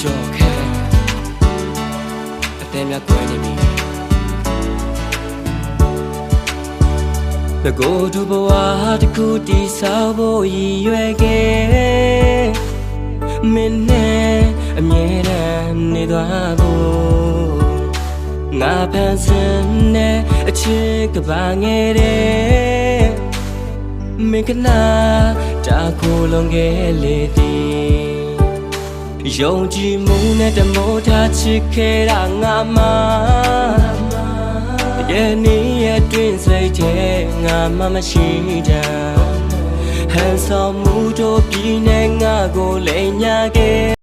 ကြော်ခဲအသေးများကွယ်နေပြီငကိုတူဘဝတစ်ခုတည်ဆောက်ဖို့ရည်ရွယ်ခဲ့မင်းနဲ့အမြဲတမ်းနေသွားဖို့ငါဖန်ဆင်းတဲ့အချစ်ကပါငယ်တဲ့မင်္ဂလာတာခိုလုံးခဲ့လေသည် ယုံကြည်မှုနဲ့တမိုးထားချစ်ခဲ့တာငါမှရဲ့နေရဲ့တွင်စိတ်ထဲငါမှမရှိကြဟန်ဆောင်မှုတို့ပြည်နဲ့ငါကိုလိမ်ညာခဲ့